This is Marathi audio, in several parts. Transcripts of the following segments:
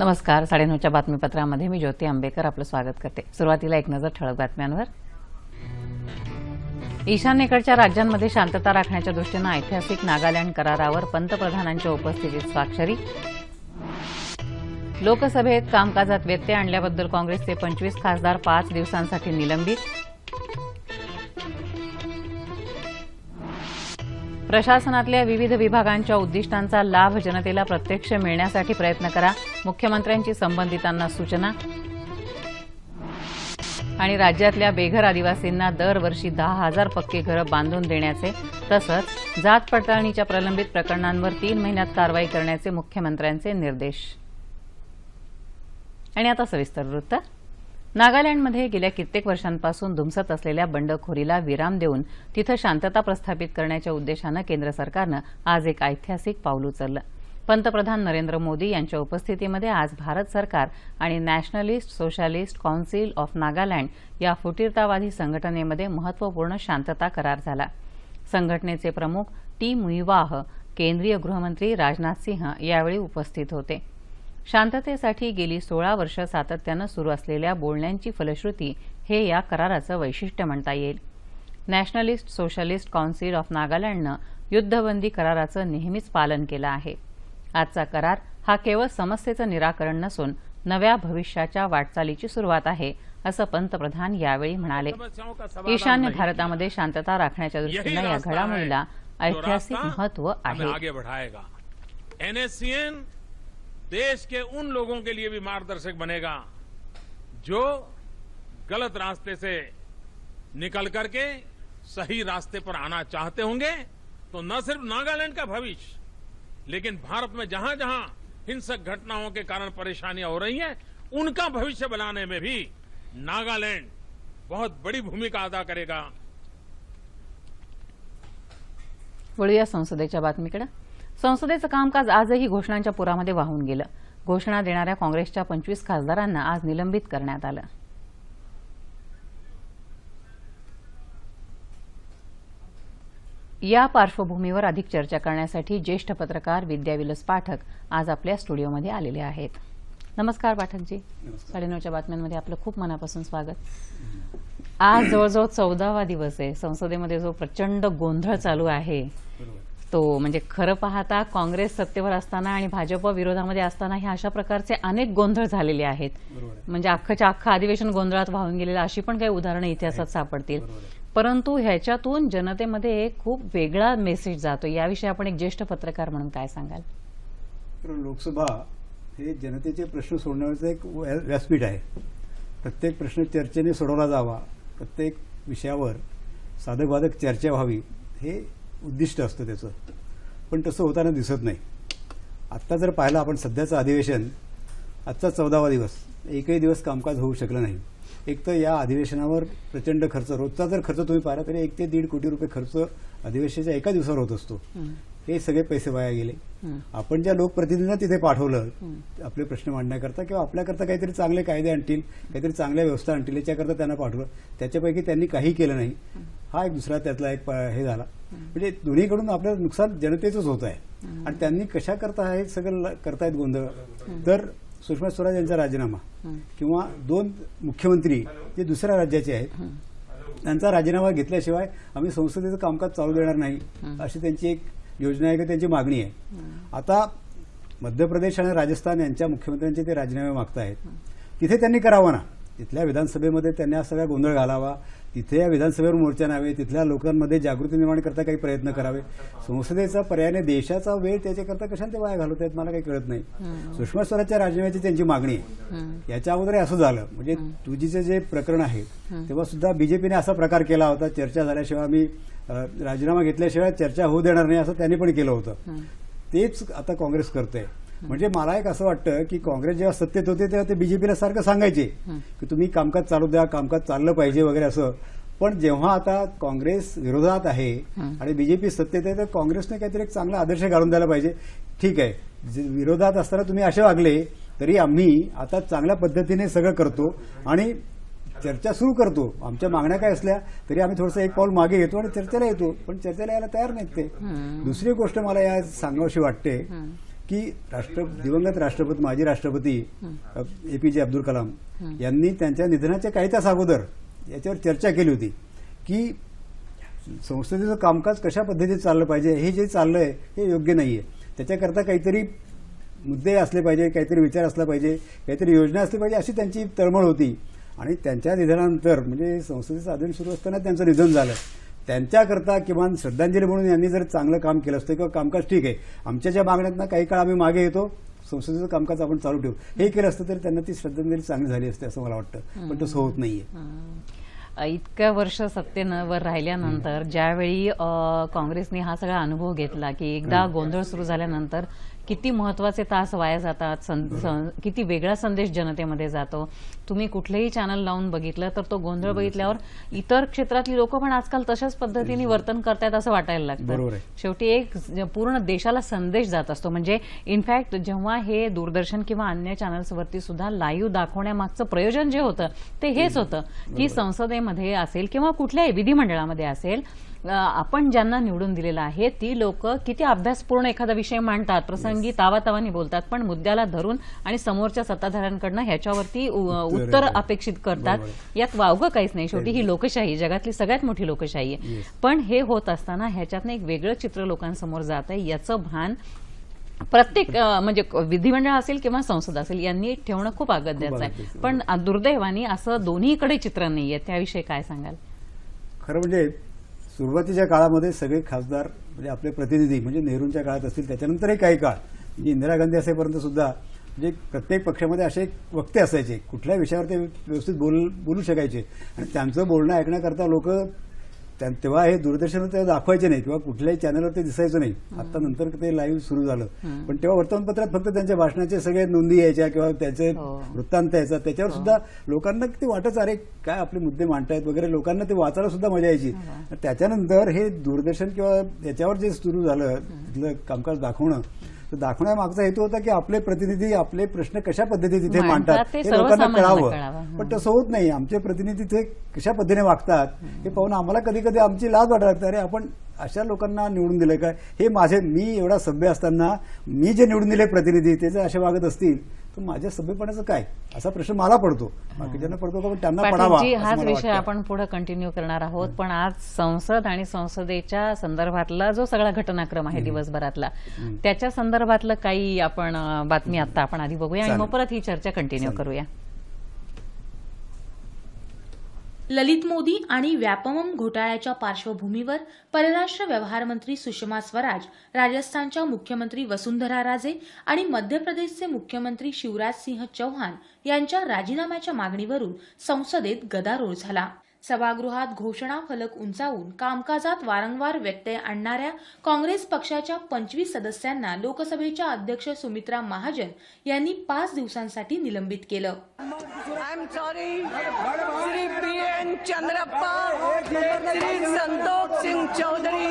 नमस्कार साडेनऊच्या बातमीपत्रामध्ये मी ज्योती आंबेकर आपलं स्वागत करते. सुरुवातीला एक नजर ठळक बातम्यांवर. ईशान्येकडच्या राज्यांमध्ये शांतता राखण्याच्या दृष्टीनं ऐतिहासिक नागालँड करारावर पंतप्रधानांच्या उपस्थितीत स्वाक्षरी. लोकसभेत कामकाजात व्यत्यय आणल्याबद्दल काँग्रेसचे पंचवीस खासदार पाच दिवसांसाठी निलंबित. प्रशासनातल्या विविध विभागांच्या उद्दिष्टांचा लाभ जनतेला प्रत्यक्ष मिळण्यासाठी प्रयत्न करा. मुख्यमंत्र्यांची संबंधितांना सूचना. आणि राज्यातल्या बेघर आदिवासींना दरवर्षी दहा हजार पक्के घरं बांधून देण्याचे तसंच जात पडताळणीच्या प्रलंबित प्रकरणांवर तीन महिन्यात कारवाई करण्याचे मुख्यमंत्र्यांचे निर्देश. आणि आता सविस्तर वृत्त. नागालँडमध्ये गेल्या कित्येक वर्षांपासून धुमसत असलेल्या बंडखोरीला विराम देऊन तिथं शांतता प्रस्थापित करण्याच्या उद्देशानं केंद्र सरकारनं आज एक ऐतिहासिक पाऊल उचललं. पंतप्रधान नरेंद्र मोदी यांच्या उपस्थितीमध्ये आज भारत सरकार आणि nationalist socialist council of Nagaland या फुटीरतावादी संघटनेमध्ये महत्त्वपूर्ण शांतता करार झाला. संघटनेचे प्रमुख टी मुईवाह केंद्रीय गृहमंत्री राजनाथ सिंह यावेळी उपस्थित होते. शांततेसाठी गेली सोळा वर्ष सातत्यानं सुरू असलेल्या बोलण्यांची फलश्रुती हे या कराराचं वैशिष्ट्य म्हणता येईल. नॅशनलिस्ट सोशलिस्ट कौन्सिल ऑफ नागालँडनं युद्धबंदी कराराचं नेहमीच पालन केलं आहे. आजचा करार हा केवळ समस्येचं निराकरण नसून नव्या भविष्याच्या वाटचालीची सुरुवात आहे असं पंतप्रधान यावेळी म्हणाले. ईशान्य। भारतामध्ये शांतता राखण्याच्या दृष्टीनं या घडामोडीला ऐतिहासिक महत्त्व आहे. देश के उन लोगों के लिए भी मार्गदर्शक बनेगा जो गलत रास्ते से निकल करके सही रास्ते पर आना चाहते होंगे तो न सिर्फ़ नागालैंड का भविष्य, लेकिन भारत में जहाँ जहाँ हिंसक घटनाओं के कारण परेशानियाँ हो रही हैं, उनका भविष्य बनाने में भी नागालैंड बहुत बड़ी भूमिका अदा करेगा। वळूया संसदेच्या बातमीकडे. संसदेचं कामकाज आजही घोषणांच्या पुरामध्ये वाहून गेलं. घोषणा देणाऱ्या काँग्रेसच्या पंचवीस खासदारांना आज निलंबित करण्यात आलं. या पार्श्वभूमीवर अधिक चर्चा करण्यासाठी ज्येष्ठ पत्रकार विद्याविलस पाठक आज आपल्या स्टुडिओमध्ये आलेले आहेत. नमस्कार पाठकजी. साडेनऊच्या बातम्यांमध्ये आपलं खूप मनापासून स्वागत. आज जवळजवळ चौदावा दिवस आहे. संसदेमध्ये जो प्रचंड गोंधळ चालू आहे तो म्हणजे खरं पाहता काँग्रेस सत्तेवर असताना आणि भाजप विरोधामध्ये असताना हे अशा प्रकारचे अनेक गोंधळ झालेले आहेत. म्हणजे अख्खच्या अख्खं अधिवेशन गोंधळात वाहून गेलेलं अशी पण काही उदाहरणं इतिहासात सापडतील. परंतु ह्याच्यातून जनतेमध्ये एक खूप वेगळा मेसेज जातो याविषयी आपण एक ज्येष्ठ पत्रकार म्हणून काय सांगाल? लोकसभा हे जनतेचे प्रश्न सोडवण्याचं एक व्या- व्यासपीठ आहे. प्रत्येक प्रश्न चर्चेने सोडवला जावा. प्रत्येक विषयावर साधकबाधक चर्चा व्हावी हे उद्दिष्ट असतं त्याचं. पण तसं होताना दिसत नाही. आत्ता जर पाहिलं आपण सध्याचं अधिवेशन आजचा चौदावा दिवस एकही दिवस कामकाज होऊ शकलं नाही. एक तर या अधिवेशनावर प्रचंड खर्च रोजचा जर खर्च तुम्ही पाहिला तरी एक ते दीड कोटी रुपये खर्च अधिवेशनाच्या एका दिवसावर होत असतो. हे सगळे पैसे वाया गेले. आपण ज्या लोकप्रतिनिधींना तिथे पाठवलं आपले प्रश्न मांडण्याकरता किंवा आपल्याकरता काहीतरी चांगले कायदे आणतील काहीतरी चांगल्या व्यवस्था आणतील याच्याकरता त्यांना पाठवलं. त्याच्यापैकी त्यांनी काही केलं नाही. हा. एक दुसरा त्यातला एक हे झाला. म्हणजे दोन्हीकडून आपलं नुकसान जनतेचंच होत आहे. आणि त्यांनी कशा करता हे सगळं करतायत गोंधळ? तर सुषमा स्वराज यांचा राजीनामा किंवा दोन मुख्यमंत्री जे दुसऱ्या राज्याचे आहेत त्यांचा राजीनामा घेतल्याशिवाय आम्ही संसदेचं कामकाज चालू देणार नाही अशी त्यांची एक योजना आहे की त्यांची मागणी आहे. आता मध्य प्रदेश आणि राजस्थान यांच्या मुख्यमंत्र्यांचे ते राजीनामे मागतायत. तिथे त्यांनी करावं ना. तिथल्या विधानसभेमध्ये त्यांनी हा सगळा गोंधळ घालावा. तिथे या विधानसभेवर मोर्चा न्यावे. तिथल्या लोकांमध्ये जागृती निर्माण करता काही प्रयत्न करावे. संसदेचा पर्यायाने देशाचा वेळ त्याच्याकरता कशाला ते वाया घालवत आहेत मला काही कळत नाही. सुषमा स्वराजच्या राजीनाम्याची त्यांची मागणी आहे. याच्या अगोदर असं झालं. म्हणजे तुझीचं जे प्रकरण आहे तेव्हा सुद्धा बीजेपीने असा प्रकार केला होता. चर्चा झाल्याशिवाय आम्ही राजीनामा घेतल्याशिवाय चर्चा होऊ देणार नाही असं त्यांनी पण केलं होतं. तेच आता काँग्रेस करते म्हणजे मला एक असं वाटतं की काँग्रेस जेव्हा सत्तेत होते तेव्हा ते बीजेपीला सारखं सांगायचे की तुम्ही कामकाज चालू द्या कामकाज चाललं पाहिजे वगैरे असं. पण जेव्हा आता काँग्रेस विरोधात आहे आणि बीजेपी सत्तेत आहे तर काँग्रेसने काहीतरी एक चांगला आदर्श घालून द्यायला पाहिजे. ठीक आहे. विरोधात असताना तुम्ही असे वागले तरी आम्ही आता चांगल्या पद्धतीने सगळं करतो. आणि चर्चा सुरू करतो. आमच्या मागण्या काय असल्या तरी आम्ही थोडंसं एक पाऊल मागे घेतो आणि चर्चेला येतो. पण चर्चेला यायला तयार नाहीत ते. दुसरी गोष्ट मला या सांगावीशी वाटते की राष्ट्र दिवंगत राष्ट्रपती माजी राष्ट्रपती ए पी जे अब्दुल कलाम यांनी त्यांच्या निधनाच्या काही तास अगोदर याच्यावर चर्चा केली होती की संसदेचं कामकाज कशा पद्धतीत चाललं पाहिजे हे जे चाललंय हे योग्य नाहीये. त्याच्याकरता काहीतरी मुद्दे असले पाहिजे काहीतरी विचार असला पाहिजे काहीतरी योजना असली पाहिजे अशी त्यांची तळमळ होती. आणि त्यांच्या निधनानंतर म्हणजे संसदेचं अध्ययन सुरू असताना त्यांचं निधन झालं. त्यांच्याकरता किमान श्रद्धांजली म्हणून यांनी जर चांगलं काम केलं असतं किंवा कामकाज ठीक आहे आमच्या ज्या मागण्यातनं काही काळ आम्ही मागे येतो संसदेचं कामकाज आपण चालू ठेवू. हे केलं असतं तर त्यांना ती श्रद्धांजली चांगली झाली असते असं मला वाटतं. पण तसं होत नाहीये. इतक्या वर्ष सत्तेवर राहिल्यानंतर ज्यावेळी काँग्रेसने हा सगळा अनुभव घेतला की एकदा गोंधळ सुरू झाल्यानंतर किती महत्त्वाचे तास वाया जातात सं- सं- किती वेगळा संदेश जनतेमध्ये जातो. तुम्ही कुठलेही चॅनल लावून बघितलं तर तो गोंधळ बघितल्यावर इतर क्षेत्रातली लोक पण आजकाल तशाच पद्धतीने वर्तन करतायत असं वाटायला लागतं. शेवटी एक पूर्ण देशाला संदेश जात असतो. म्हणजे इनफॅक्ट जेव्हा हे दूरदर्शन किंवा अन्य चॅनल्सवरती सुद्धा लाईव्ह दाखवण्यामागचं प्रयोजन जे होतं ते हेच होतं. की संसदेमध्ये असेल किंवा कुठल्याही विधिमंडळामध्ये असेल आपण ज्यांना निवडून दिलेलं आहे ती लोक किती अभ्यासपूर्ण एखादा विषय मांडतात. प्रसंगी तावातावानी बोलतात पण मुद्द्याला धरून आणि समोरच्या सत्ताधाऱ्यांकडनं ह्याच्यावरती उत्तर अपेक्षित करतात. यात वावगं काहीच नाही. शेवटी ही लोकशाही जगातली सगळ्यात मोठी लोकशाही आहे. पण हे होत असताना ह्याच्यातनं एक वेगळं चित्र लोकांसमोर जात आहे याचं भान प्रत्येक म्हणजे विधिमंडळ असेल किंवा संसद असेल यांनी ठेवणं खूप अगत्याचं आहे. पण दुर्दैवाने असं दोन्हीकडे चित्र नाहीये. त्याविषयी काय सांगाल? खरं म्हणजे सुरुवातीच्या काळामध्ये सगळे खासदार म्हणजे आपले प्रतिनिधी म्हणजे नेहरूंच्या काळात असतील त्याच्यानंतरही काही काळ म्हणजे इंदिरा गांधी असेपर्यंत सुद्धा म्हणजे प्रत्येक पक्षामध्ये असे एक वक्ते असायचे. कुठल्या विषयावर ते व्यवस्थित बोल बोलू शकायचे. आणि त्यांचं बोलणं ऐकण्याकरता लोक तेव्हा हे दूरदर्शनवर ते दाखवायचे नाही किंवा कुठल्याही चॅनलवर ते दिसायचं नाही. आता नंतर ते लाईव्ह सुरू झालं. पण तेव्हा वर्तमानपत्रात फक्त त्यांच्या भाषणाचे सगळे नोंदी यायच्या किंवा त्याचे हो. वृत्तांत यायचा. त्याच्यावर सुद्धा लोकांना ते वाटच अरे काय आपले मुद्दे मांडतायत वगैरे लोकांना ते वाचायला सुद्धा मजा यायची. त्याच्यानंतर हे दूरदर्शन किंवा याच्यावर जे सुरू झालं तिथलं कामकाज दाखवणं तर दाखवण्यामागचा हेतू होता की आपले प्रतिनिधी आपले प्रश्न कशा पद्धतीने तिथे मांडतात हे लोकांना कळावं. पण तसं होत नाही. आमचे प्रतिनिधी तिथे कशा पद्धतीने वागतात हे पाहून आम्हाला कधी कधी आमची लाज वाटायला लागते. अरे आपण अशा लोकांना निवडून दिलं काय हे माझे मी एवढा सभ्य असताना मी जे निवडून दिले प्रतिनिधी ते जर असे वागत असतील तर माझ्या सभ्यपणाचं काय? असा प्रश्न मला पडतो. बाकीच्यांना पडतो का? पण त्यांना पडावा हाच विषय. आपण पुढे कंटिन्यू करणार आहोत. पण आज संसद आणि संसदेच्या संदर्भातला जो सगळा घटनाक्रम आहे दिवसभरातला त्याच्या संदर्भातलं काही आपण बातमी आता आपण आधी बघूया आणि मग. परत ही चर्चा कंटिन्यू. करूया. ललित मोदी आणि व्यापमम घोटाळ्याच्या पार्श्वभूमीवर परराष्ट्र व्यवहार मंत्री सुषमा स्वराज राजस्थानच्या मुख्यमंत्री वसुंधरा राजे आणि मध्य प्रदेशचे मुख्यमंत्री शिवराज सिंह चौहान यांच्या राजीनाम्याच्या मागणीवरून संसदेत गदारोळ झाला. सभागृहात घोषणा फलक उंचावून कामकाजात वारंवार व्यत्यय आणणाऱ्या काँग्रेस पक्षाच्या पंचवीस सदस्यांना लोकसभेच्या अध्यक्ष सुमित्रा महाजन यांनी पाच दिवसांसाठी निलंबित केलं. P N Chandrappa Santosh Singh Chaudhary.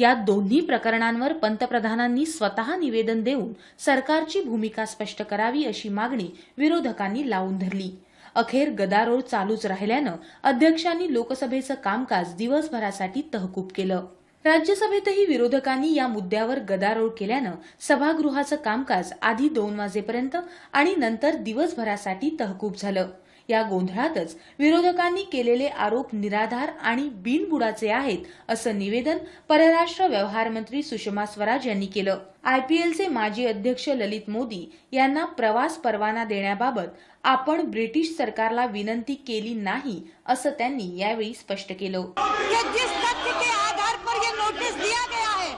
या दोन्ही प्रकरणांवर पंतप्रधानांनी स्वतः निवेदन देऊन सरकारची भूमिका स्पष्ट करावी अशी मागणी विरोधकांनी लावून धरली. अखेर गदारोळ चालूच राहिल्यानं अध्यक्षांनी लोकसभेचं कामकाज दिवसभरासाठी तहकूब केलं. राज्यसभेतही विरोधकांनी या मुद्द्यावर गदारोळ केल्यानं सभागृहाचं कामकाज आधी दोन वाजेपर्यंत आणि नंतर दिवसभरासाठी तहकूब झालं. या गोंधळातच विरोधकांनी केलेले आरोप निराधार आणि बिनबुडाचे आहेत असं निवेदन परराष्ट्र व्यवहार मंत्री सुषमा स्वराज यांनी केलं. आयपीएलचे माजी अध्यक्ष ललित मोदी यांना प्रवास परवाना देण्याबाबत आपण ब्रिटिश सरकारला विनंती केली नाही असं त्यांनी यावेळी स्पष्ट केलं कि जिस तथ्य के आधार पर ये नोटिस दिया गया है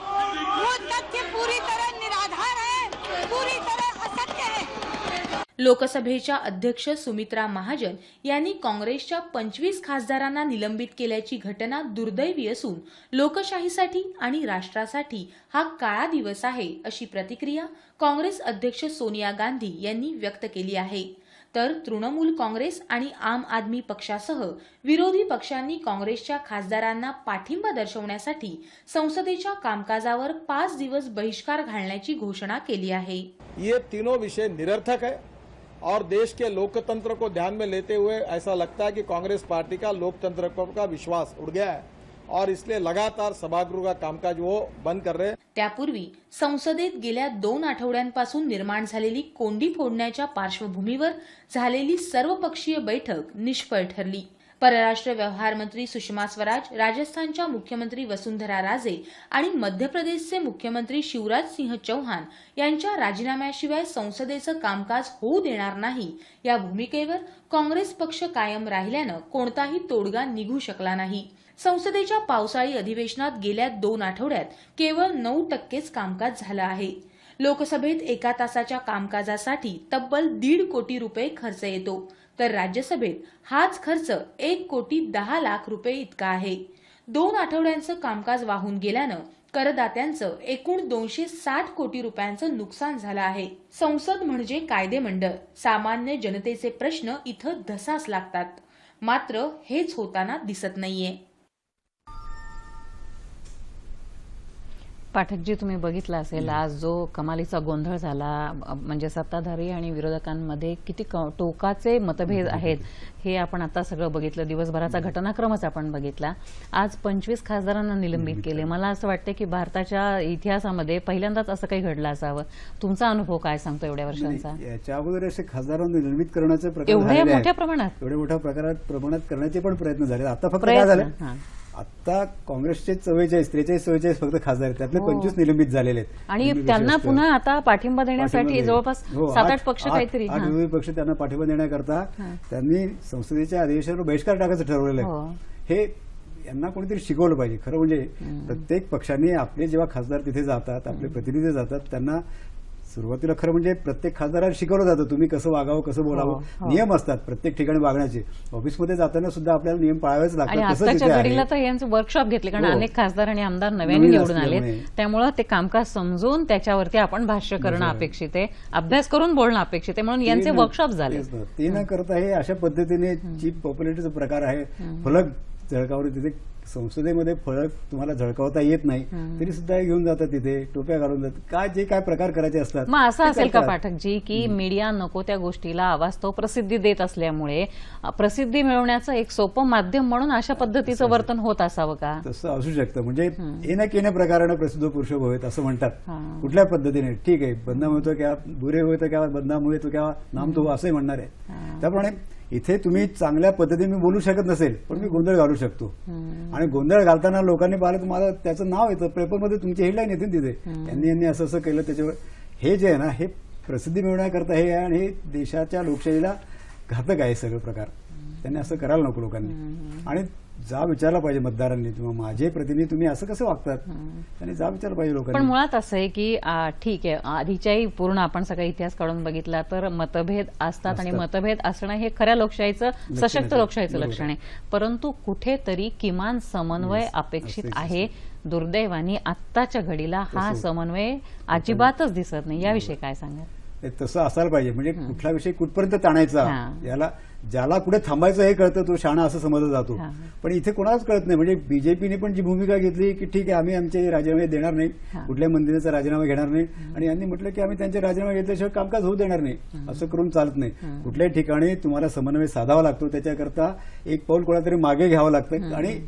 वो तथ्य पूरी तरह निराधार है पूरी तरह असत्य है लोकसभेच्या अध्यक्ष सुमित्रा महाजन यांनी काँग्रेसच्या पंचवीस खासदारांना निलंबित केल्याची घटना दुर्दैवी असून लोकशाहीसाठी आणि राष्ट्रासाठी हा काळा दिवस आहे अशी प्रतिक्रिया काँग्रेस अध्यक्ष सोनिया गांधी यांनी व्यक्त केली आहे. तर तृणमूल काँग्रेस आणि आम आदमी पक्षासह विरोधी पक्षांनी काँग्रेसच्या खासदारांना पाठिंबा दर्शवण्यासाठी संसदेच्या कामकाजावर पाच दिवस बहिष्कार घालण्याची घोषणा केली आहे. ये तीनों विषय निरर्थक आहे और देश के लोकतंत्र को ध्यान में लेते हुए ऐसा लगता है कि कांग्रेस पार्टी का लोकतंत्र का विश्वास उड़ गया है। और इसलिए लगातार सभागृह का कामकाज वो बंद कर रहे त्यापूर्वी संसदेत गेल्या दोन आठवड्यांपासून निर्माण झालेली कोंडी फोडण्याच्या पार्श्वभूमीवर झालेली सर्वपक्षीय बैठक निष्फळ ठरली. परराष्ट्र व्यवहार मंत्री सुषमा स्वराज राजस्थानच्या मुख्यमंत्री वसुंधरा राजे आणि मध्य प्रदेशचे मुख्यमंत्री शिवराज सिंह चौहान यांच्या राजीनाम्याशिवाय संसदेचं कामकाज होऊ देणार नाही. या भूमिकेवर काँग्रेस पक्ष कायम राहिल्यानं कोणताही तोडगा निघू शकला नाही. संसदेच्या पावसाळी अधिवेशनात गेल्या दोन आठवड्यात केवळ नऊ टक्केच कामकाज झालं आहे. लोकसभेत एका तासाच्या कामकाजासाठी तब्बल दीड कोटी रुपये खर्च येतो. तर राज्यसभेत हाच खर्च एक कोटी दहा लाख रुपये इतका आहे. दोन आठवड्यांचं कामकाज वाहून गेल्यानं करदात्यांचं एकूण दोनशे साठ कोटी रुपयांचं नुकसान झालं आहे. संसद म्हणजे कायदेमंडळ सामान्य जनतेचे प्रश्न इथं धसास लागतात. मात्र हेच होताना दिसत नाहीये. पाठकजी तुम्ही बघितलं असेल आज जो कमालीचा गोंधळ झाला म्हणजे सत्ताधारी आणि विरोधकांमध्ये किती टोकाचे मतभेद आहेत हे आपण आता सगळं बघितलं दिवसभराचा घटनाक्रमच आपण बघितला. आज पंचवीस खासदारांना निलंबित केले. मला असं वाटतं की भारताच्या इतिहासामध्ये पहिल्यांदाच असं काही घडलं असावं. तुमचा अनुभव काय सांगतो एवढ्या वर्षांचा? याच्या अगोदर असे खासदारांना निलंबित करण्याचे एवढ्या. मोठ्या प्रमाणात? एवढ्या मोठ्या प्रकारात प्रमाणात करण्याचे पण प्रयत्न झाले आता फक्त काय प्रयत्न, झालं. आता काँग्रेसचे चव्वेचाळीस त्रेचाळीस चव्वेचाळीस फक्त खासदार आहेत त्यातले हो. पंचवीस निलंबित झालेले आहेत आणि त्यांना. पुन्हा आता पाठिंबा देण्यासाठी जवळपास हो, सात आठ पक्ष काहीतरी आठ हां. विरोधी पक्ष त्यांना पाठिंबा देण्याकरता त्यांनी संसदेच्या अधिवेशनावर बहिष्कार टाकायचं ठरवलेलं हो. आहे हे यांना कोणीतरी शिकवलं पाहिजे खरं म्हणजे प्रत्येक पक्षाने आपले जेव्हा खासदार तिथे जातात आपले प्रतिनिधी जातात त्यांना सुरुवातीला खरं म्हणजे प्रत्येक खासदाराला शिकवलं जातं तुम्ही कसं वागावं कसं हो, बोलावं. हो. नियम असतात प्रत्येक ठिकाणी वागण्याचे. ऑफिसमध्ये जाताना सुद्धा आपल्याला नियम पाळावेच लागतात. यांचं वर्कशॉप घेतले कारण हो. अनेक खासदार आणि आमदार नव्याने निवडून आले. त्यामुळं ते कामकाज समजून त्याच्यावरती आपण भाष्य करणं. अपेक्षित आहे. अभ्यास करून बोलणं अपेक्षित आहे. म्हणून यांचे वर्कशॉप झाले. ते न करता हे अशा पद्धतीने चीप पॉप्युलरिटीचा प्रकार आहे. फलक झळकावर तिथे संसदेमध्ये फलक तुम्हाला झळकावता येत नाही तरी सुद्धा घेऊन जातात तिथे टोप्या घालून जातात. काय जे काय प्रकार करायचे असतात मग असं असेल का. पाठकजी की मीडिया नको त्या गोष्टीला आवाज तो प्रसिद्धी देत असल्यामुळे प्रसिद्धी मिळवण्याचं एक सोपं माध्यम म्हणून अशा पद्धतीचं वर्तन होत असावं का? तसं असू शकतं. म्हणजे येण्या केण्या प्रकारानं प्रसिद्ध पुरुष भवेत असं म्हणतात. कुठल्या पद्धतीने? ठीक आहे बदनाम होतो क्या बुरे होय तो क्या बदनाम हुए तो क्या नाम तो असंही म्हणणार आहे. त्याप्रमाणे इथे तुम्ही चांगल्या पद्धतीने मी बोलू शकत नसेल पण मी गोंधळ घालू शकतो. आणि गोंधळ घालताना लोकांनी पाहिलं तर मला त्याचं नाव येतं. पेपरमध्ये तुमची हेडलाईन येते तिथे. यांनी यांनी असं असं केलं त्याच्यावर हे जे आहे ना हे प्रसिद्धी मिळवण्याकरता हे आहे आणि हे देशाच्या लोकशाहीला घातक आहे सगळं प्रकार. त्यांनी असं करायला नको लोकांनी. आणि जा विचारला पाहिजे मतदारांनी किंवा माझे प्रतिनिधी तुम्ही असं कसं वागतात? त्यांनी जा विचारलं पाहिजे पण लोकांनी मुळात असं आहे की ठीक आहे आधीच्याही पूर्ण आपण सगळा इतिहास काढून बघितला तर मतभेद असतात आणि. मतभेद असणं हे खऱ्या लोकशाहीचं सशक्त. लोकशाहीचं. लक्षण आहे. परंतु कुठेतरी किमान समन्वय. अपेक्षित आहे दुर्दैवाने आत्ताच्या घडीला हा समन्वय अजिबातच दिसत नाही. याविषयी काय सांगा तसं असायला पाहिजे. म्हणजे कुठला विषय कुठपर्यंत ताणायचा. याला ज्याला कुठे थांबायचं हे कळतं तो शाणा असं समजला जातो. पण इथे कोणालाच कळत नाही. म्हणजे बीजेपीने पण जी भूमिका घेतली की ठीक आहे आम्ही आमचे राजीनामे देणार नाही. कुठल्या मंदिराचा राजीनामा घेणार नाही. आणि यांनी म्हटलं की आम्ही त्यांचे राजीनामा घेतल्याशिवाय कामकाज होऊ देणार नाही. असं करून चालत नाही. कुठल्याही ठिकाणी तुम्हाला समन्वय साधावा लागतो त्याच्याकरता एक पाऊल कोणातरी मागे घ्यावं लागतं. आणि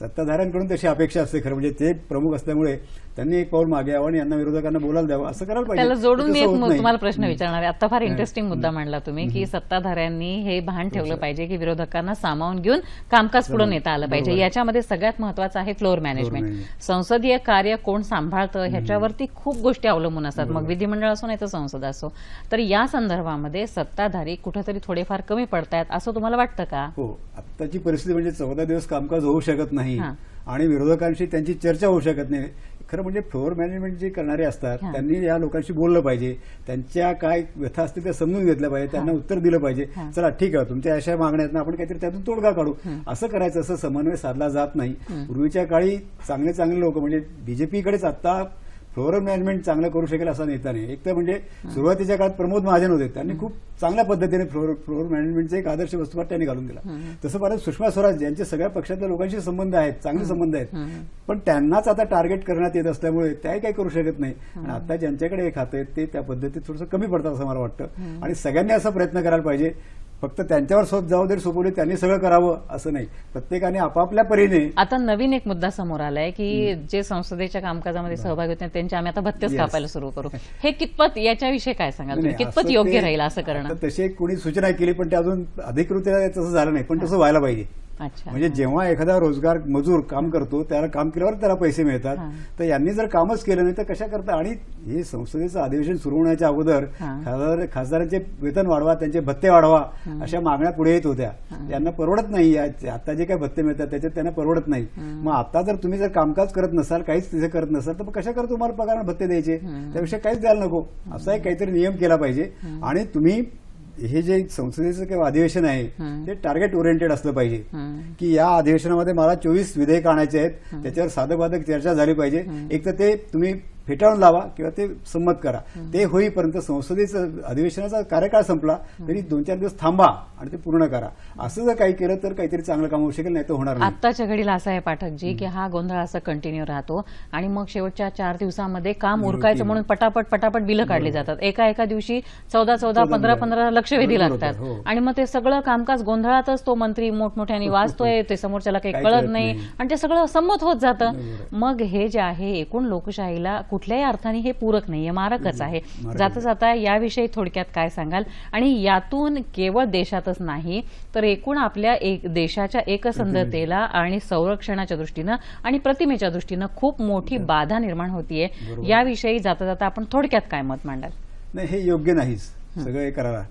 सत्ताधाऱ्यांकडून तशी अपेक्षा असते खरं. म्हणजे ते प्रमुख असल्यामुळे त्यांनी एक पाऊल मागे यावं आणि यांना विरोधकांना बोलायला द्यावं. असं करायला पाहिजे. त्याला जोडून मी. तुम्हाला प्रश्न विचारणार आहे. आता फार. इंटरेस्टिंग मुद्दा मांडला तुम्ही की सत्ताधाऱ्यांनी हे भान ठेवलं पाहिजे की विरोधकांना सामावून घेऊन कामकाज पुढे नेता आलं पाहिजे. याच्यामध्ये सगळ्यात महत्वाचं आहे फ्लोअर मॅनेजमेंट. संसदीय कार्य कोण सांभाळतं ह्याच्यावरती खूप गोष्टी अवलंबून असतात. मग विधिमंडळ असो नाही तर संसद असो. तर या संदर्भामध्ये सत्ताधारी कुठेतरी थोडेफार कमी पडतायत असं तुम्हाला वाटतं का? हो. आत्ताची परिस्थिती म्हणजे चौदा दिवस कामकाज होऊ शकत नाही. आणि विरोधकांशी त्यांची चर्चा होऊ शकत नाही. खरं म्हणजे फ्लोअर मॅनेजमेंट जे करणारे असतात. त्यांनी या लोकांशी बोललं पाहिजे. त्यांच्या काय व्यथा असतील त्या समजून घेतल्या पाहिजे त्यांना उत्तर दिलं पाहिजे. चला ठीक आहे तुमच्या अशा मागण्या आहेत ना आपण काहीतरी त्यातून तोडगा काढू. असं करायचं असं समन्वय साधला जात नाही. पूर्वीच्या काळी चांगले चांगले लोक म्हणजे बीजेपीकडेच आता फ्लोअर मॅनेजमेंट चांगलं करू शकेल असा नेता नाही. एक तर म्हणजे सुरुवातीच्या काळात प्रमोद महाजन होते त्यांनी खूप चांगल्या पद्धतीने फ्लोअर फ्लोअर मॅनेजमेंटचा एक आदर्श वस्तुपाठ त्यांनी घालून दिला. तसं परत सुषमा स्वराज यांचे सगळ्या पक्षातल्या लोकांशी संबंध आहेत चांगले संबंध आहेत पण त्यांनाच आता टार्गेट करण्यात येत असल्यामुळे त्याही काही करू शकत नाही. आणि आता ज्यांच्याकडे हे खातं आहेत ते त्या पद्धतीत थोडंसं कमी पडतात असं मला वाटतं. आणि सगळ्यांनी असा प्रयत्न करायला पाहिजे फक्त त्यांच्यावर स्वत जबाबदारी सोपवली त्यांनी सगळं करावं असं नाही. प्रत्येकाने आपापल्या परीने आता नवीन एक मुद्दा समोर आलाय की जे संसदेच्या कामकाजामध्ये सहभागी होते त्यांचे आम्ही आता भत्तेच. कापायला सुरू करू. हे कितपत याच्याविषयी काय सांगाल कितपत योग्य राहील असं करणं? तशी एक कोणी सूचना केली पण ते अजून अधिकृत तसं झालं नाही पण तसं व्हायला पाहिजे. म्हणजे जेव्हा एखादा रोजगार मजूर काम करतो त्याला काम केल्यावर त्याला पैसे मिळतात. तर यांनी जर कामच केलं नाही तर कशा करता? आणि हे संसदेचं अधिवेशन सुरू होण्याच्या अगोदर. खासदार खासदारांचे वेतन वाढवा त्यांचे भत्ते वाढवा अशा मागण्या पुढे येत होत्या. त्यांना परवडत नाही. आता जे काही भत्ते मिळतात त्याच्यात त्यांना परवडत नाही. मग आता जर तुम्ही जर कामकाज करत नसाल काहीच तिथे करत नसाल तर कशा करता तुम्हाला पगार भत्ते द्यायचे? त्याविषयी काहीच द्यायला नको. असा एक काहीतरी नियम केला पाहिजे. आणि तुम्ही हे जे संसदेचं किंवा अधिवेशन आहे ते टार्गेट ओरिएंटेड असलं पाहिजे. की या अधिवेशनामध्ये मला चोवीस विधेयक आणायचे आहेत त्याच्यावर साधक चर्चा झाली पाहिजे. एक तर ते तुम्ही फेटाळून लावा किंवा ते संमत करा. ते होईपर्यंत संसदेचं अधिवेशनाचा कार्यकाळ संपला तरी दोन चार दिवस थांबा आणि ते पूर्ण करा. असं जर काही केलं तर काहीतरी चांगलं काम होऊ शकेल नाही तर होणार नाही. आत्ताच्या घडीला असं आहे पाठकजी की हा गोंधळ असं कंटिन्यू राहतो आणि मग शेवटच्या चार दिवसामध्ये काम उरकायचं म्हणून पटापट पटापट बिलं काढली जातात. एका एका दिवशी चौदा चौदा पंधरा पंधरा लक्षवेधी लागतात. हो. आणि मग ते सगळं कामकाज गोंधळातच तो मंत्री मोठमोठ्याने वाचतोय ते समोरच्याला काही काही कळत नाही. आणि ते सगळं संमत होत जातं. मग हे जे आहे एकूण लोकशाहीला कुठल्याही अर्थाने हे पूरक नाहीये मारकच आहे. जाता जाता याविषयी थोडक्यात काय सांगाल? आणि यातून केवळ देशातच नाही तर एकूण आपल्या एक देशाच्या एकसंधतेला आणि संरक्षणाच्या दृष्टीनं आणि प्रतिमेच्या दृष्टीनं खूप मोठी बाधा निर्माण होतीये. याविषयी जाता जाता आपण थोडक्यात काय मत मांडाल? नाही हे योग्य नाहीच. सगळं हे करायला.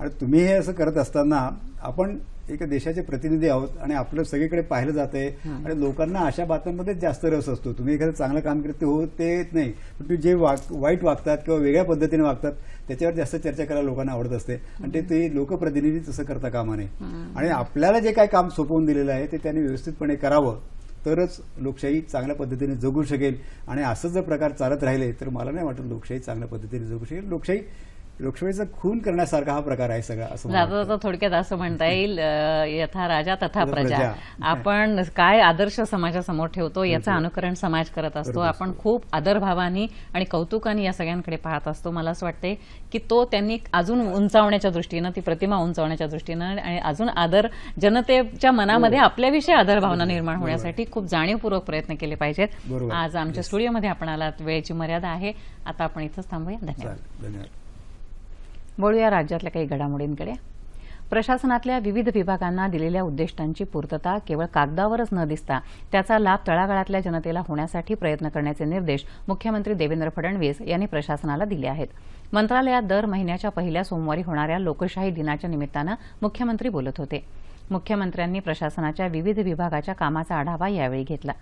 आणि तुम्ही हे असं करत असताना आपण एक देशाचे प्रतिनिधी आहोत आणि आपलं सगळीकडे पाहिलं जातंय आणि लोकांना अशा बातम्यांमध्ये जास्त रस असतो. तुम्ही एखादं चांगलं काम करत ते हो ते येत नाही. पण तुम्ही जे वाग वाईट वागतात किंवा वेगळ्या पद्धतीने वागतात त्याच्यावर जास्त चर्चा करायला लोकांना आवडत असते. आणि ते ते लोकप्रतिनिधी तसं करता कामा नये. आणि आपल्याला जे काही काम सोपवून दिलेलं आहे ते त्यांनी व्यवस्थितपणे करावं. तरच लोकशाही चांगल्या पद्धतीने जगू शकेल. आणि असं जर प्रकार चालत राहिले तर मला नाही वाटत लोकशाही चांगल्या पद्धतीने जगू शकेल. लोकशाही लोकशाहीचा खून करण्यासारखा हा प्रकार आहे सगळा असं जाता वाटतं. थोडक्यात असं म्हणता येईल यथा राजा तथा प्रजा. आपण काय आदर्श समाजासमोर ठेवतो याचं अनुकरण समाज करत असतो. आपण खूप आदरभावाने आणि कौतुकाने या सगळ्यांकडे पाहत असतो. मला असं वाटतंय की तो त्यांनी अजून उंचावण्याच्या दृष्टीनं ती प्रतिमा उंचावण्याच्या दृष्टीनं आणि अजून आदर जनतेच्या मनामध्ये आपल्याविषयी आदर भावना निर्माण होण्यासाठी खूप जाणीवपूर्वक प्रयत्न केले पाहिजेत. आज आमच्या स्टुडिओमध्ये आपण आलात. वेळेची मर्यादा आहे. आता आपण इथंच थांबूया. धन्यवाद. धन्यवाद. वळूया राज्यातल्या काही घडामोडींकडे. प्रशासनातल्या विविध विभागांना दिलेल्या उद्दिष्टांची पूर्तता केवळ कागदावरच न दिसता त्याचा लाभ तळागाळातल्या जनतेला होण्यासाठी प्रयत्न करण्याचे निर्देश मुख्यमंत्री देवेंद्र फडणवीस यांनी प्रशासनाला दिले आहेत. मंत्रालयात दर महिन्याच्या पहिल्या सोमवारी होणाऱ्या लोकशाही दिनाच्या निमित्तानं मुख्यमंत्री बोलत होते. मुख्यमंत्र्यांनी प्रशासनाच्या विविध विभागाच्या कामाचा आढावा यावेळी घेतला.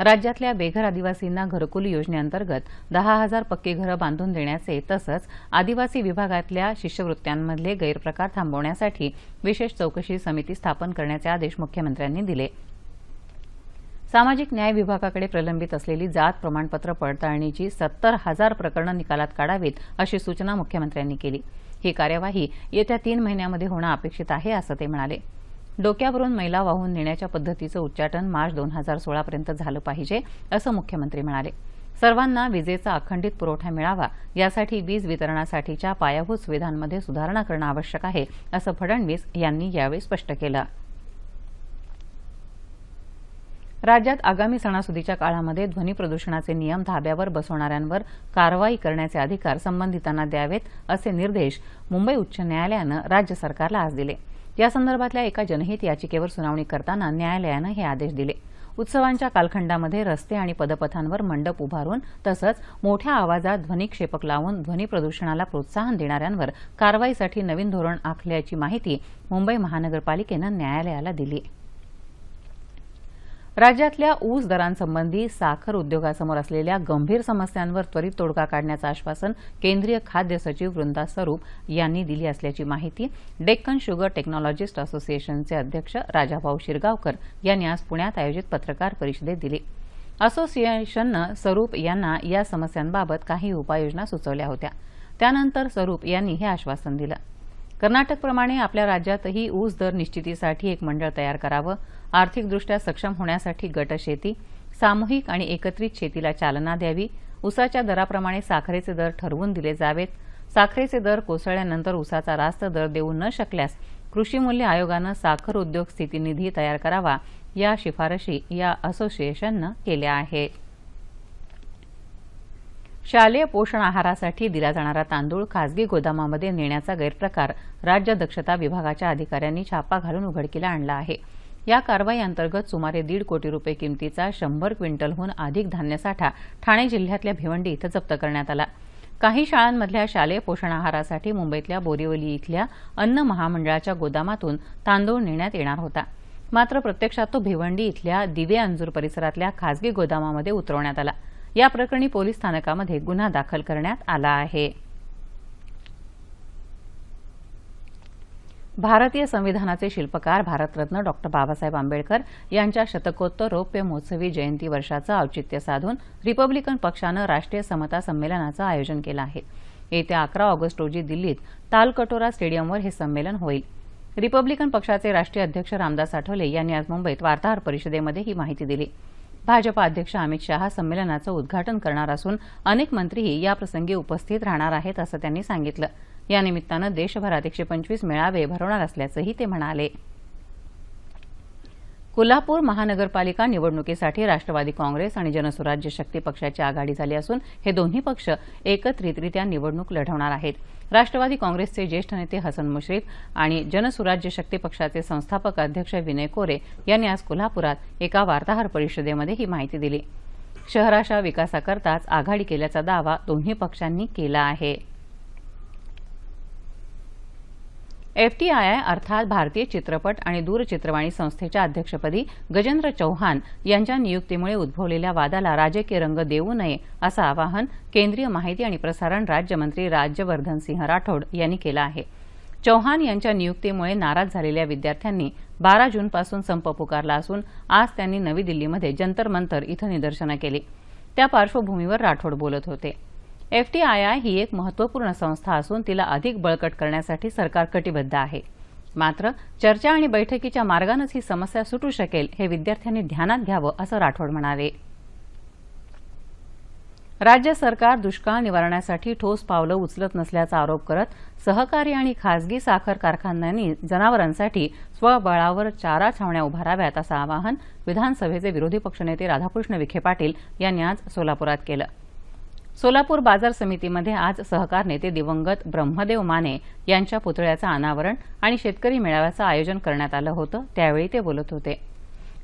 राज्यातल्या बेघर आदिवासींना घरकुल योजनेअंतर्गत दहा हजार पक्की घरं बांधून देण्याचे तसंच आदिवासी विभागातल्या शिष्यवृत्त्यांमधले गैरप्रकार थांबवण्यासाठी विशेष चौकशी समिती स्थापन करण्याचे आदेश मुख्यमंत्र्यांनी दिले. सामाजिक न्याय विभागाकडे प्रलंबित असलेली जात प्रमाणपत्र पडताळणीची सत्तर हजार प्रकरणं निकालात काढावीत अशी सूचना मुख्यमंत्र्यांनी केली. ही कार्यवाही येत्या तीन महिन्यामध्ये होणं अपेक्षित आहे असं ते म्हणाले. डोक्यावरून मैला वाहून नेण्याच्या पद्धतीचं उच्चाटन मार्च दोन हजार सोळापर्यंत झालं पाहिजे असं मुख्यमंत्री म्हणाले. सर्वांना विजेचा अखंडित पुरवठा मिळावा यासाठी वीज वितरणासाठीच्या पायाभूत सुविधांमध्ये सुधारणा करणं आवश्यक आहे असं फडणवीस यांनी यावेळी स्पष्ट केलं. राज्यात आगामी सणासुदीच्या काळामध्ये ध्वनी प्रदूषणाचे नियम धाब्यावर बसवणाऱ्यांवर कारवाई करण्याचे अधिकार संबंधितांना द्यावेत असे निर्देश मुंबई उच्च न्यायालयानं राज्य सरकारला आज दिले. या संदर्भातल्या एका जनहित याचिकेवर सुनावणी करताना न्यायालयानं हे आदेश दिले. उत्सवांच्या कालखंडामध्ये रस्ते आणि पदपथांवर मंडप उभारून तसंच मोठ्या आवाजात ध्वनिक्षेपक लावून ध्वनी प्रदूषणाला प्रोत्साहन देणाऱ्यांवर कारवाईसाठी नवीन धोरण आखल्याची माहिती मुंबई महानगरपालिकेनं न्यायालयाला दिली. राज्यातल्या ऊस दरांसंबंधी साखर उद्योगासमोर असलेल्या गंभीर समस्यांवर त्वरित तोडगा काढण्याचं आश्वासन केंद्रीय खाद्य सचिव वृंदा स्वरूप यांनी दिली असल्याची माहिती डेक्कन शुगर टेक्नॉलॉजिस्ट असोसिएशनचे अध्यक्ष राजाभाऊ शिरगावकर यांनी आज पुण्यात आयोजित पत्रकार परिषदेत दिली. असोसिएशननं स्वरूप यांना या समस्यांबाबत काही उपाययोजना सुचवल्या होत्या. त्यानंतर स्वरूप यांनी हे आश्वासन दिलं. कर्नाटकप्रमाणे आपल्या राज्यातही ऊस दर निश्चितीसाठी एक मंडळ तयार करावं आर्थिकदृष्ट्या सक्षम होण्यासाठी गट शेती सामूहिक आणि एकत्रित शेतीला चालना द्यावी. उसाच्या दराप्रमाणे साखरेचे दर ठरवून दिले जावेत. साखरेचे दर कोसळल्यानंतर ऊसाचा रास्त दर देऊ न शकल्यास कृषी मूल्य आयोगानं साखर उद्योग स्थिती निधी तयार करावा या शिफारशी या असोसिएशननं केल्या आहेत. शालेय पोषण आहारासाठी दिला जाणारा तांदूळ खासगी गोदामामध्ये नेण्याचा गैरप्रकार राज्य दक्षता विभागाच्या अधिकाऱ्यांनी छापा घालून उघडकीला आणला आहे. या कारवाई अंतर्गत सुमारे दीड कोटी रुपये किमतीचा शंभर क्विंटलहून अधिक धान्यसाठा ठाणे जिल्ह्यातल्या भिवंडी इथं जप्त करण्यात आला. काही शाळांमधल्या शालेय पोषण आहारासाठी मुंबईतल्या बोरिवली इथल्या अन्न महामंडळाच्या गोदामातून तांदूळ नेण्यात येणार होता. मात्र प्रत्यक्षात तो भिवंडी इथल्या दिवे अंजूर परिसरातल्या खासगी गोदामामध्ये उतरवण्यात आला. या प्रकरणी पोलीस स्थानकामध्ये गुन्हा दाखल करण्यात आला आहे. भारतीय संविधानाचे शिल्पकार भारतरत्न डॉक्टर बाबासाहेब आंबेडकर यांच्या शतकोत्तर रौप्य महोत्सवी जयंती वर्षाचं औचित्य साधून रिपब्लिकन पक्षानं राष्ट्रीय समता संमेलनाचं आयोजन केलं आहे. येत्या अकरा ऑगस्ट रोजी दिल्लीत तालकटोरा स्टेडियमवर हे संमेलन होईल. रिपब्लिकन पक्षाचे राष्ट्रीय अध्यक्ष रामदास आठवले यांनी आज मुंबईत वार्ताहर परिषदेमध्ये ही माहिती दिली. भाजपा अध्यक्ष अमित शहा संमेलनाचं उद्घाटन करणार असून अनेक मंत्रीही याप्रसंगी उपस्थित राहणार आहेत असं त्यांनी सांगितलं. या निमित्तानं देशभरात एकशे पंचवीस मेळावे भरवणार असल्याचंही ते म्हणाले. कोल्हापूर महानगरपालिका निवडणुकीसाठी राष्ट्रवादी काँग्रेस आणि जनसुराज्य शक्ती पक्षाची आघाडी झाली असून हे दोन्ही पक्ष एकत्रितरित्या निवडणूक लढवणार आहेत. राष्ट्रवादी काँग्रेसचे ज्येष्ठ नेते हसन मुश्रीफ आणि जनसुराज्य शक्ती पक्षाचे संस्थापक अध्यक्ष विनय कोरे यांनी आज कोल्हापुरात एका वार्ताहर परिषदेमध्ये ही माहिती दिली. शहराच्या विकासाकरताच आघाडी केल्याचा दावा दोन्ही पक्षांनी केला आहे. एफटीआयआय अर्थात भारतीय चित्रपट आणि दूरचित्रवाणी संस्थेच्या अध्यक्षपदी गजेंद्र चौहान यांच्या नियुक्तीमुळे उद्भवलेल्या वादाला राजकीय रंग देऊ नये असं आवाहन केंद्रीय माहिती आणि प्रसारण राज्यमंत्री राज्यवर्धन सिंह राठोड यांनी केलं आहे. चौहान यांच्या नियुक्तीमुळे नाराज झालेल्या विद्यार्थ्यांनी बारा जूनपासून संप पुकारला असून आज त्यांनी नवी दिल्लीमध्ये जंतर मंतर इथं निदर्शनं केली. त्या पार्श्वभूमीवर राठोड बोलत होते. एफटीआयआय ही एक महत्त्वपूर्ण संस्था असून तिला अधिक बळकट करण्यासाठी सरकार कटिबद्ध आहे. मात्र चर्चा आणि बैठकीच्या मार्गानंच ही समस्या सुटू शकेल हे विद्यार्थ्यांनी ध्यानात घ्यावं असं राठोड म्हणाले. राज्य सरकार दुष्काळ निवारण्यासाठी ठोस पावलं उचलत नसल्याचा आरोप करत सहकारी आणि खासगी साखर कारखान्यांनी जनावरांसाठी स्वबळावर चारा छावण्या उभाराव्यात असं आवाहन विधानसभेचे विरोधी पक्षनेते राधाकृष्ण विखे पाटील यांनी आज सोलापुरात केलं. सोलापूर बाजार समितीमध्ये आज सहकार नेते दिवंगत ब्रह्मदेव माने यांच्या पुतळ्याचं अनावरण आणि शेतकरी मेळाव्याचं आयोजन करण्यात आलं होतं त्यावेळी ते बोलत होते.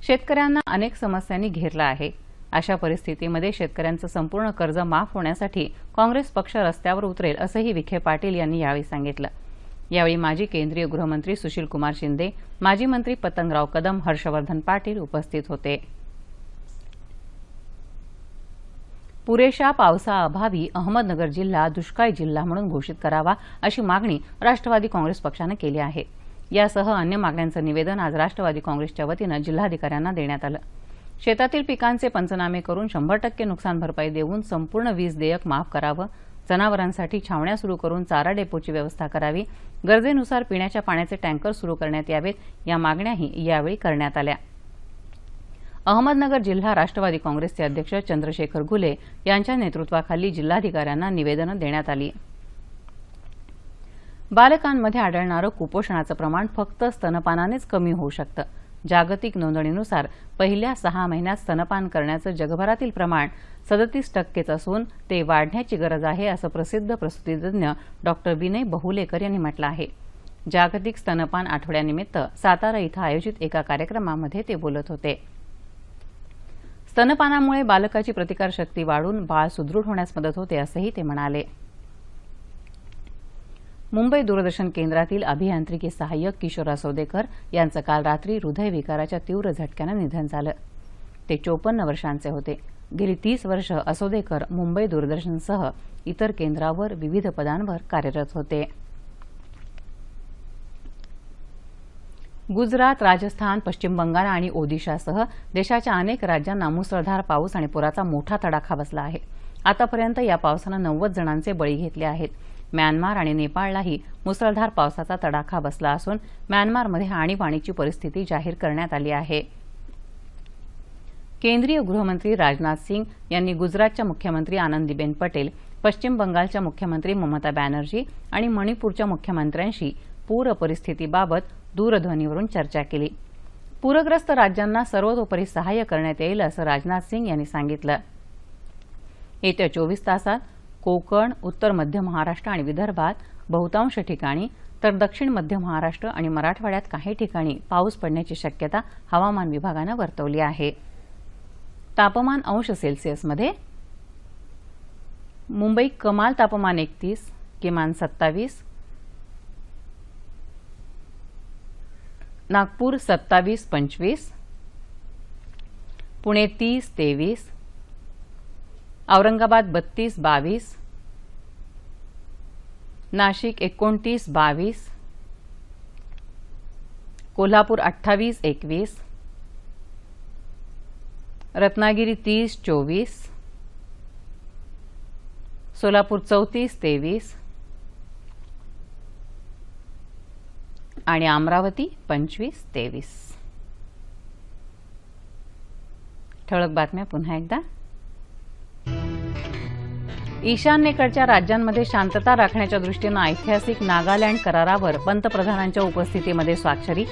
शेतकऱ्यांना अनेक समस्यांनी घेरलं आहे. अशा परिस्थितीमध्ये शेतकऱ्यांचं संपूर्ण कर्ज माफ होण्यासाठी काँग्रेस पक्ष रस्त्यावर उतरेल असंही विखे पाटील यांनी यावेळी सांगितलं. यावेळी माजी केंद्रीय गृहमंत्री सुशीलकुमार शिंदे माजी मंत्री पतंगराव कदम हर्षवर्धन पाटील उपस्थित होते. पुरेशा पावसाअभावी अहमदनगर जिल्हा दुष्काळी जिल्हा म्हणून घोषित करावा अशी मागणी राष्ट्रवादी काँग्रेस पक्षानं केली आहे. यासह अन्य मागण्यांचं निवेदन आज राष्ट्रवादी काँग्रेसच्या वतीनं जिल्हाधिकाऱ्यांना देण्यात आलं. शेतातील पिकांचे पंचनामे करून शंभर टक्के नुकसान भरपाई देऊन संपूर्ण वीज देयक माफ करावं जनावरांसाठी छावण्या सुरू करून चारा डेपोची व्यवस्था करावी गरजेनुसार पिण्याच्या पाण्याचे टँकर सुरू करण्यात यावेत या मागण्याही यावेळी करण्यात आल्या. अहमदनगर जिल्हा राष्ट्रवादी काँग्रेसचे अध्यक्ष चंद्रशेखर घुले यांच्या नेतृत्वाखाली जिल्हाधिकाऱ्यांना निवेदनं देण्यात आली. बालकांमध्ये आढळणारं कुपोषणाचं प्रमाण फक्त स्तनपानानेच कमी होऊ शकतं. जागतिक नोंदणीनुसार पहिल्या सहा महिन्यात स्तनपान करण्याचं जगभरातील प्रमाण सदतीस टक्केच असून ते वाढण्याची गरज आहे असं प्रसिद्ध प्रसूतीतज्ञ डॉक्टर विनय बहुलेकर यांनी म्हटलं आहे. जागतिक स्तनपान आठवड्यानिमित्त सातारा इथं आयोजित एका कार्यक्रमामध्ये ते बोलत होते. स्तनपानामुळे बालकाची प्रतिकारशक्ती वाढून बाळ सुदृढ होण्यास मदत होते असंही ते म्हणाले. मुंबई दूरदर्शन केंद्रातील अभियांत्रिकी सहाय्यक किशोरा सौदेकर यांचं काल रात्री हृदयविकाराच्या तीव्र झटक्यानं निधन झालं. ते चोपन्न वर्षांचे होते. गेली तीस वर्ष असोदेकर मुंबई दूरदर्शनसह इतर केंद्रावर विविध पदांवर कार्यरत होते. गुजरात राजस्थान पश्चिम बंगाल आणि ओदिशासह देशाच्या अनेक राज्यांना मुसळधार पाऊस आणि पुराचा मोठा तडाखा बसला आहे. आतापर्यंत या पावसानं नव्वद जणांचे बळी घेतले आहेत. म्यानमार आणि नेपाळलाही मुसळधार पावसाचा तडाखा बसला असून म्यानमारमध्ये आणीबाणीची परिस्थिती जाहीर करण्यात आली आहे. केंद्रीय गृहमंत्री राजनाथ सिंग यांनी गुजरातच्या मुख्यमंत्री आनंदीबेन पटेल पश्चिम बंगालच्या मुख्यमंत्री ममता बॅनर्जी आणि मणिपूरच्या मुख्यमंत्र्यांशी पूर परिस्थितीबाबत दूरध्वनीवरून चर्चा केली. पूरग्रस्त राज्यांना सर्वतोपरी सहाय्य करण्यात येईल असं राजनाथ सिंग यांनी सांगितलं. येत्या चोवीस तासात कोकण उत्तर मध्य महाराष्ट्र आणि विदर्भात बहुतांश ठिकाणी तर दक्षिण मध्य महाराष्ट्र आणि मराठवाड्यात काही ठिकाणी पाऊस पडण्याची शक्यता हवामान विभागानं वर्तवली आहे. तापमान अंश सेल्सिअसमध्ये मुंबई कमाल तापमान एकतीस किमान सत्तावीस नागपूर सत्तावीस पंचवीस. पुणे तीस तेवीस. औरंगाबाद बत्तीस बावीस. नाशिक एकोणतीस बावीस. कोल्हापूर अठ्ठावीस एकवीस. रत्नागिरी तीस चोवीस. सोलापूर चौतीस तेवीस. आणि अमरावती पंचवीस तेवीस. ठळक बातम्या पुन्हा एकदा. ईशान्येकडच्या राज्यांमध्ये शांतता राखण्याच्या दृष्टीनं ऐतिहासिक नागालँड करारावर पंतप्रधानांच्या उपस्थितीमध्ये स्वाक्षरी.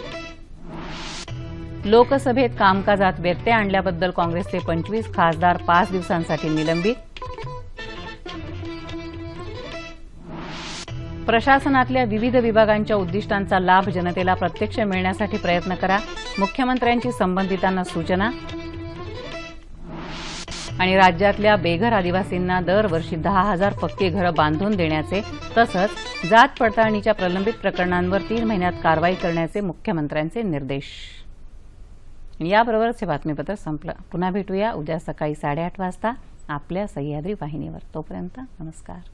लोकसभेत कामकाजात व्यत्यय आणल्याबद्दल काँग्रेसचे पंचवीस खासदार पाच दिवसांसाठी निलंबित. प्रशासनातल्या विविध विभागांच्या उद्दिष्टांचा लाभ जनतेला प्रत्यक्ष मिळण्यासाठी प्रयत्न करा. मुख्यमंत्र्यांची संबंधितांना सूचना. आणि राज्यातल्या बेघर आदिवासींना दरवर्षी दहा हजार पक्की घरं बांधून देण्याचे तसंच जात पडताळणीच्या प्रलंबित प्रकरणांवर तीन महिन्यात कारवाई करण्याचे मुख्यमंत्र्यांचे निर्देश. याबरोबरच हे बातमीपत्र संपलं. पुन्हा भेटूया उद्या सकाळी साडेआठ वाजता आपल्या सह्याद्री वाहिनीवर. तोपर्यंत नमस्कार.